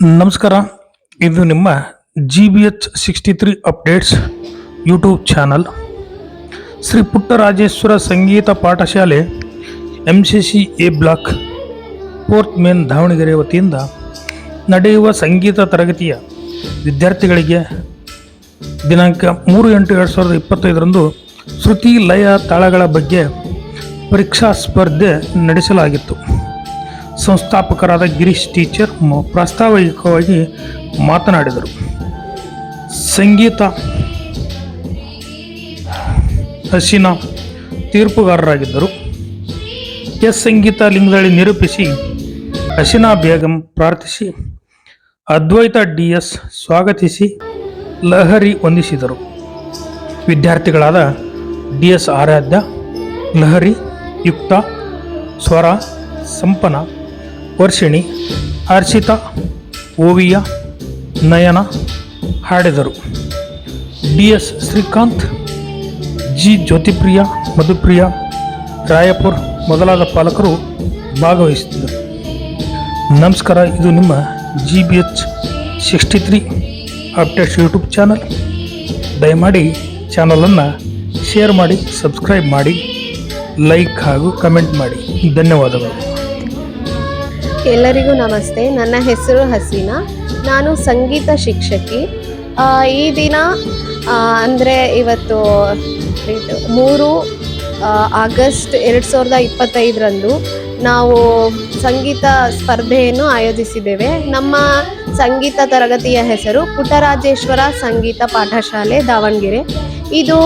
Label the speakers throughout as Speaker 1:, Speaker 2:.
Speaker 1: ನಮಸ್ಕಾರ. ಇದು ನಿಮ್ಮ G B H sixty three updates YouTube channel Shri Puttarajeshwara ಸಂಗೀತ ಪಾಠಶಾಲೆ M C C A block fourth main Davanagere ವತಿಯಿಂದ ನಡೆಯುವ ಸಂಗೀತ ತರಗತಿಯ ವಿದ್ಯಾರ್ಥಿಗಳಿಗೆ ದಿನಾಂಕ ಮೂರು ಎಂಟು ಎರಡು ಸಾವಿರದ ಇಪ್ಪತ್ತೈದರಂದು ಶ್ರುತಿ ಲಯ ತಾಳಗಳ ಬಗ್ಗೆ ಪರೀಕ್ಷಾ ಸ್ಪರ್ಧೆ ನಡೆಸಲಾಗಿತ್ತು. ಸಂಸ್ಥಾಪಕರಾದ ಗಿರೀಶ್ ಟೀಚರ್ ಪ್ರಾಸ್ತಾವಿಕವಾಗಿ ಮಾತನಾಡಿದರು. ಸಂಗೀತ, ಹಸಿನ ತೀರ್ಪುಗಾರರಾಗಿದ್ದರು. ಎಸ್ ಸಂಗೀತ ಲಿಂಗದಲ್ಲಿ ನಿರೂಪಿಸಿ ಹಸಿನಾ ಬೇಗಂ ಪ್ರಾರ್ಥಿಸಿ, ಅದ್ವೈತ ಡಿ ಎಸ್ ಸ್ವಾಗತಿಸಿ, ಲಹರಿ ವಂದಿಸಿದರು ವಿದ್ಯಾರ್ಥಿಗಳಾದ ಡಿ ಎಸ್ ಆರಾಧ್ಯ, ಲಹರಿ, ಯುಕ್ತ, ಸ್ವರ ಸಂಪನ ವರ್ಷಿಣಿ, ಹರ್ಷಿತಾ, ಓವಿಯ, ನಯನ ಹಾಡಿದರು. D S Srikanth, G Jyotipriya, Madhupriya, Raipur ಮೊದಲಾದ ಪಾಲಕರು ಭಾಗವಹಿಸಿದ್ದರು. ನಮಸ್ಕಾರ, ಇದು ನಿಮ್ಮ G B H sixty three updates YouTube channel. ದಯಮಾಡಿ ಚಾನಲನ್ನು ಶೇರ್ ಮಾಡಿ, ಸಬ್ಸ್ಕ್ರೈಬ್ ಮಾಡಿ, ಲೈಕ್ ಹಾಗೂ ಕಮೆಂಟ್ ಮಾಡಿ. ಧನ್ಯವಾದಗಳು.
Speaker 2: ಎಲ್ಲರಿಗೂ ನಮಸ್ತೆ. ನನ್ನ ಹೆಸರು ಹಸೀನಾ. ನಾನು ಸಂಗೀತ ಶಿಕ್ಷಕಿ. ಈ ದಿನ ಅಂದರೆ ಇವತ್ತು ಮೂರು ಆಗಸ್ಟ್ ಎರಡು ಸಾವಿರದ ಇಪ್ಪತ್ತೈದರಂದು ನಾವು ಸಂಗೀತ ಸ್ಪರ್ಧೆಯನ್ನು ಆಯೋಜಿಸಿದ್ದೇವೆ. ನಮ್ಮ ಸಂಗೀತ ತರಗತಿಯ ಹೆಸರು ಪುಟ್ಟರಾಜೇಶ್ವರ ಸಂಗೀತ ಪಾಠಶಾಲೆ ದಾವಣಗೆರೆ. ಇದು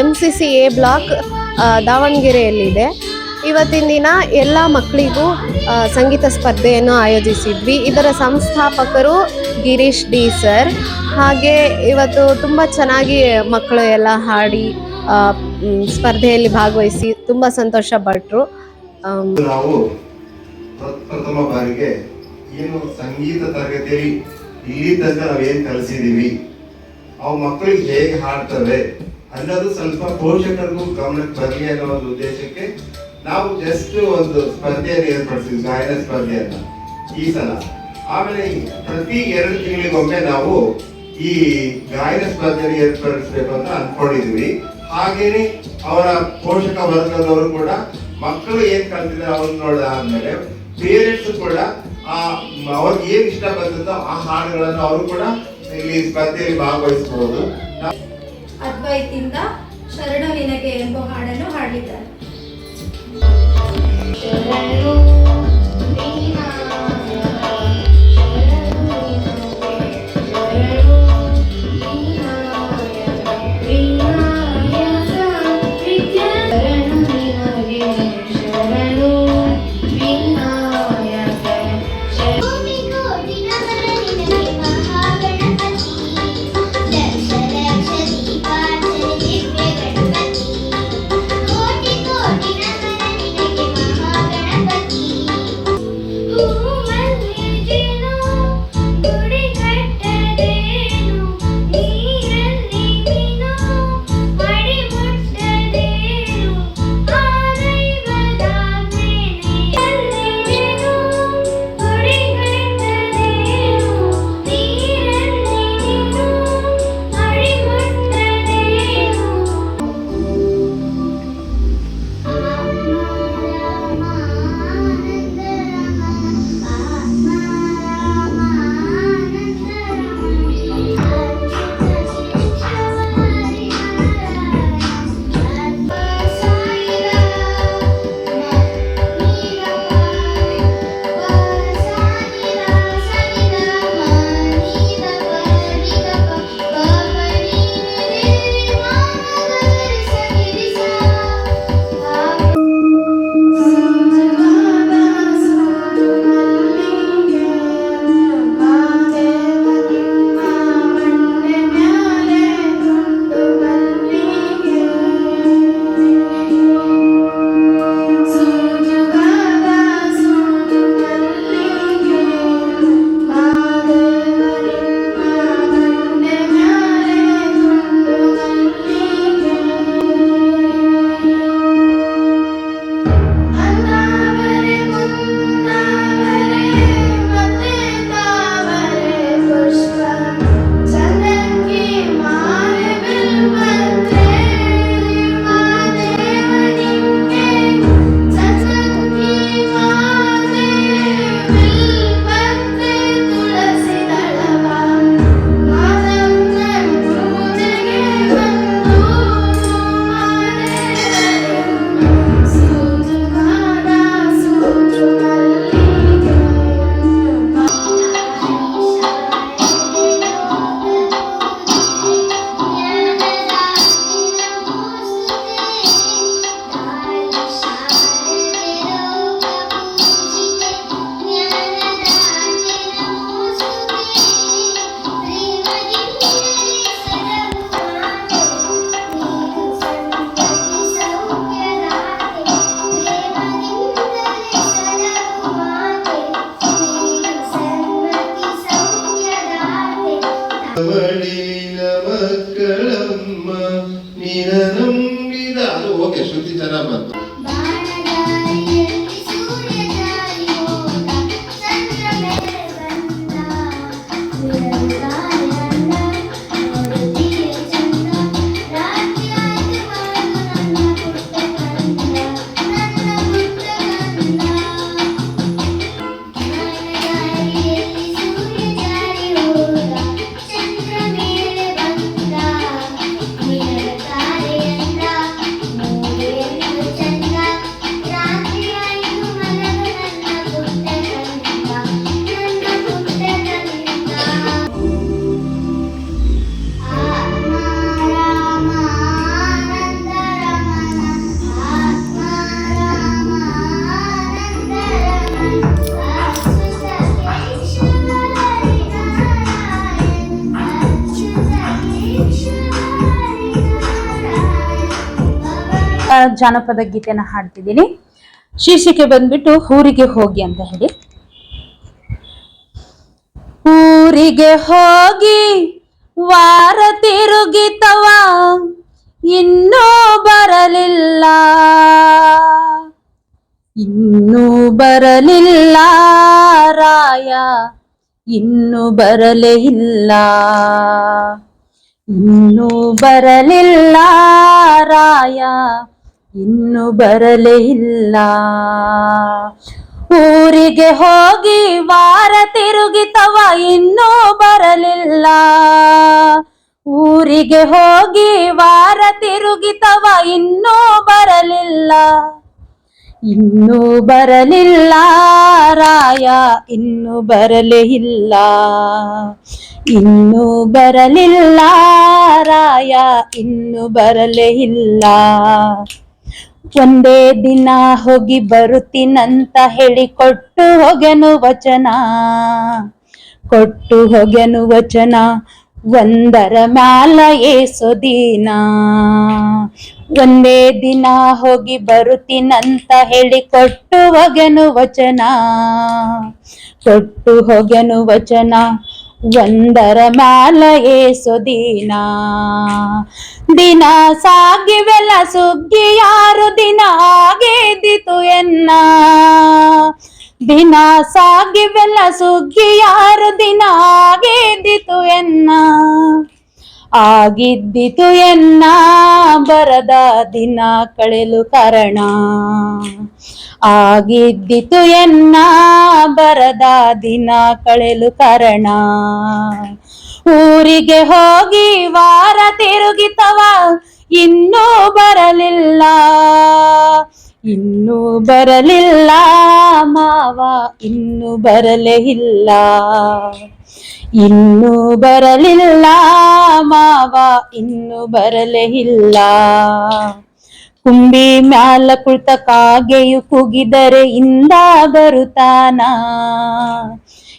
Speaker 2: M C C A block ದಾವಣಗೆರೆಯಲ್ಲಿದೆ. ಇವತ್ತಿನ ದಿನ ಎಲ್ಲ ಮಕ್ಕಳಿಗೂ ಸಂಗೀತ ಸ್ಪರ್ಧೆಯನ್ನು ಆಯೋಜಿಸಿದ್ವಿ. ಇದರ ಸಂಸ್ಥಾಪಕರು ಗಿರೀಶ್ ಡಿ ಸರ್. ಹಾಗೆ ಇವತ್ತು ತುಂಬ ಚೆನ್ನಾಗಿ ಮಕ್ಕಳು ಎಲ್ಲ ಹಾಡಿ ಸ್ಪರ್ಧೆಯಲ್ಲಿ ಭಾಗವಹಿಸಿ ತುಂಬ ಸಂತೋಷ ಪಟ್ಟರು
Speaker 3: ನಾವು ಪ್ರಥಮ ಬಾರಿಗೆ ಏನು ಸಂಗೀತ ತರಗತಿಯಲ್ಲಿ ಇಲ್ಲಿ ತನಕ ನಾವೇನ್ ಕಲಿಸಿದೀವಿ, ಅವು ಮಕ್ಕಳಿಗೆ ಹೇಗೆ ಹಾಡ್ತವೆ ಅನ್ನೋದು ಸ್ವಲ್ಪ ಪೋಷಕರಿಗೂ ಗಮನಕ್ಕೆ ಬರಲಿ ಅನ್ನೋ ಒಂದು ಉದ್ದೇಶಕ್ಕೆ ನಾವು ಜಸ್ಟ್ ಒಂದು ಸ್ಪರ್ಧೆಯನ್ನು ಏರ್ಪಡಿಸಿದ್ವಿ ಗಾಯನ ಸ್ಪರ್ಧೆಯನ್ನು ಈ ಸಲ. ಆಮೇಲೆ ಪ್ರತಿ ಎರಡು ತಿಂಗಳಿಗೊಮ್ಮೆ ನಾವು ಈ ಗಾಯನ ಸ್ಪರ್ಧೆಯನ್ನು ಏರ್ಪಡಿಸಬೇಕು ಅಂತ ಅನ್ಕೊಂಡಿದ್ವಿ. ಹಾಗೇನೆ ಅವರ ಪೋಷಕ ವರ್ಗದವರು ಕೂಡ ಮಕ್ಕಳು ಏನ್ ಕಲ್ತಿದ್ದಾರೆ ಅವ್ರನ್ನ ನೋಡಿದ ಆದ್ಮೇಲೆ ಪೇರೆಂಟ್ಸ್ ಕೂಡ ಆ ಅವ್ರಿಗೆ ಏನ್ ಇಷ್ಟ ಬಂದದ್ದು ಆ ಹಾಡುಗಳನ್ನು ಅವರು ಕೂಡ ಇಲ್ಲಿ ಸ್ಪರ್ಧೆಯಲ್ಲಿ ಭಾಗವಹಿಸಬಹುದು
Speaker 4: ಅದ್ವೈತಿಂದ ಶರಣ ನಿನಗೆ ಎಂಬ ಹಾಡನ್ನು ಹಾಡಿದ್ದಾರೆ
Speaker 5: ಶ್ರುತಿ
Speaker 6: ಜಾನಪದ ಗೀತೆನ ಹಾಡ್ತಿದ್ದೀನಿ. ಶೀರ್ಷಿಕೆ ಬಂದ್ಬಿಟ್ಟು ಊರಿಗೆ ಹೋಗಿ ಅಂತ ಹೇಳಿ. ಊರಿಗೆ ಹೋಗಿ ವಾರ ತಿರುಗಿತವ, ಇನ್ನೂ ಬರಲಿಲ್ಲ. ಇನ್ನೂ ಬರಲಿಲ್ಲ ರಾಯ, ಇನ್ನು ಬರಲೇ ಇಲ್ಲ. ಇನ್ನೂ ಬರಲಿಲ್ಲ ರಾಯ ಇನ್ನು ಬರಲೇ ಇಲ್ಲ. ಊರಿಗೆ ಹೋಗಿ ವಾರ ತಿರುಗಿತವ, ಇನ್ನೂ ಬರಲಿಲ್ಲ. ಊರಿಗೆ ಹೋಗಿ ವಾರ ತಿರುಗಿತವ, ಇನ್ನೂ ಬರಲಿಲ್ಲ. ಇನ್ನೂ ಬರಲಿಲ್ಲ ರಾಯ, ಇನ್ನು ಬರಲೇ ಇಲ್ಲ. ಇನ್ನು ಬರಲಿಲ್ಲ ರಾಯ, ಇನ್ನು ಬರಲೇ ಇಲ್ಲ. ಒಂದೇ ದಿನ ಹೋಗಿ ಬರುತ್ತೀನಂತ ಹೇಳಿ ಕೊಟ್ಟು ಹೋಗೆನು ವಚನ. ಕೊಟ್ಟು ಹೋಗೆನು ವಚನ. ಒಂದರ ಮ್ಯಾಲ ಏಸೋ ದಿನ. ಒಂದೇ ದಿನ ಹೋಗಿ ಬರುತ್ತೀನಂತ ಹೇಳಿ ಕೊಟ್ಟು ಹೋಗೆನು ವಚನ. ಕೊಟ್ಟು ಹೋಗೆನು ವಚನ. ಒಂದರ ಮಾಲಯೇ ಸುದಿನ ದಿನ ದಿನ ಸಾಗಿವೆಲ್ಲ ಸುಗ್ಗಿ ಯಾರು ದಿನ ಆಗೇದಿತು ಎನ್ನ. ದಿನ ಸಾಗಿವೆಲ್ಲ ಸುಗ್ಗಿ ಯಾರು ದಿನ ಆಗೇದಿತು ಎನ್ನ. ಆಗಿದ್ದಿತು ಎನ್ನ, ಬರದ ದಿನ ಕಳೆಲು ಕಾರಣ. ಆಗಿದ್ದಿತು ಎನ್ನ, ಬರದ ದಿನ ಕಳೆಲು ಕಾರಣ. ಊರಿಗೆ ಹೋಗಿ ವಾರ ತಿರುಗಿತವ, ಇನ್ನೂ ಬರಲಿಲ್ಲ. ಇನ್ನೂ ಬರಲಿಲ್ಲ ಮಾವ, ಇನ್ನೂ ಬರಲೇ ಇಲ್ಲ. ಇನ್ನೂ ಬರಲಿಲ್ಲ ಮಾವ, ಇನ್ನೂ ಬರಲೇ ಇಲ್ಲ. ಕುಂಬಿ ಮ್ಯಾಲ ಕುಳಿತ ಕಾಗೆಯು ಕುಗಿದರೆ ಇಂದ ಬರುತ್ತಾನ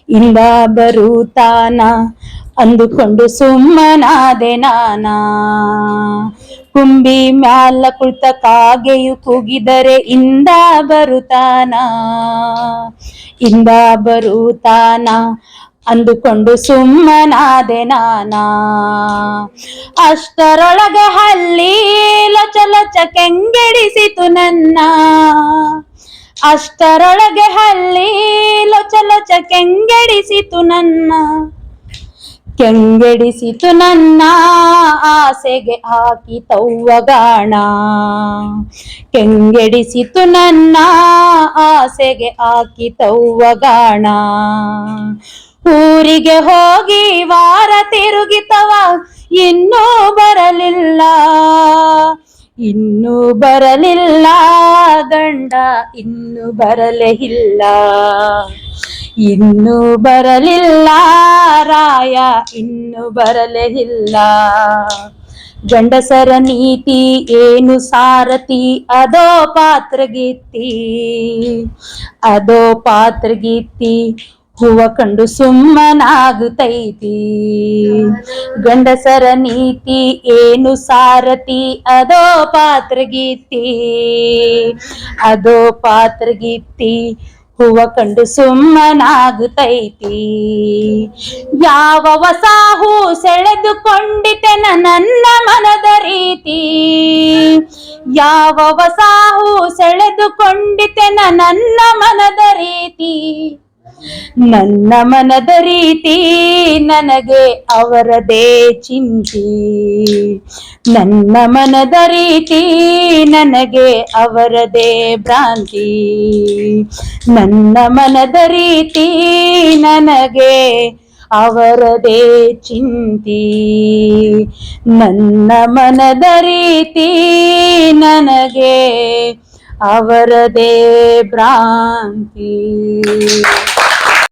Speaker 6: ಇಂದ ಬರುತ್ತಾನ ಅಂದುಕೊಂಡು ಸುಮ್ಮನಾದೆ ನಾನ? ಕುಂಬಿ ಮ್ಯಾಲ ಕುಳಿತ ಕಾಗೆಯು ಕೂಗಿದರೆ ಇಂದ ಬರುತ್ತಾನ ಇಂದ ಬರುತ್ತಾನ ಅಂದುಕೊಂಡು ಸುಮ್ಮನಾದೆ ನಾನ. ಅಷ್ಟರೊಳಗೆ ಹಲ್ಲಿ ಲೊಚ ಲೊಚ ಕೆಂಗೆಡಿಸಿತು ನನ್ನ. ಅಷ್ಟರೊಳಗೆ ಹಲ್ಲಿ ಲೊಚ ಲೊಚ ಕೆಂಗೆಡಿಸಿತು ನನ್ನ. ಕೆಂಗೆಡಿಸಿತು ನನ್ನ ಆಸೆಗೆ ಹಾಕಿ ತವ್ವಗಾಣ. ಕೆಂಗೆಡಿಸಿತು ನನ್ನ ಆಸೆಗೆ ಹಾಕಿ ತವ್ವಗಾಣ. ಊರಿಗೆ ಹೋಗಿ ವಾರ ತಿರುಗಿತವ, ಇನ್ನೂ ಬರಲಿಲ್ಲ. ಇನ್ನೂ ಬರಲಿಲ್ಲ ಗಂಡ, ಇನ್ನು ಬರಲೇ ಇಲ್ಲ. ಇನ್ನು ಬರಲಿಲ್ಲ ರಾಯ, ಇನ್ನು ಬರಲೇ ಇಲ್ಲ. ಗಂಡಸರ ನೀತಿ ಏನು ಸಾರತಿ ಅದೋ ಪಾತ್ರಗೀತಿ ಅದೋ ಪಾತ್ರಗೀತಿ ಹೂವ ಕಂಡು ಸುಮ್ಮನಾಗುತ್ತೈತಿ ಗಂಡಸರ ನೀತಿ ಏನು ಸಾರತಿ ಅದೋ ಪಾತ್ರಗೀತಿ. ಅದೋ ಪಾತ್ರಗೀತಿ. ಹೂವ ಕಂಡು ಸುಮ್ಮನಾಗುತ್ತೈತಿ ಯಾವ ಸಾಹು ಸೆಳೆದುಕೊಂಡಿತೆನ ನನ್ನ ಮನದ ರೀತಿ? ಯಾವ ಸಾಹು ಸೆಳೆದುಕೊಂಡಿತೆನ ನನ್ನ ಮನದ ರೀತಿ? ನನ್ನ ಮನದ ರೀತಿ ನನಗೆ ಅವರದೇ ಚಿಂತಿ. ನನ್ನ ಮನದ ರೀತಿ ನನಗೆ ಅವರದೇ ಭ್ರಾಂತಿ. ನನ್ನ ಮನದ ರೀತಿ ನನಗೆ ಅವರದೇ ಚಿಂತಿ. ನನ್ನ ಮನದ ರೀತಿ ನನಗೆ ಅವರದೇ ಭ್ರಾಂತಿ.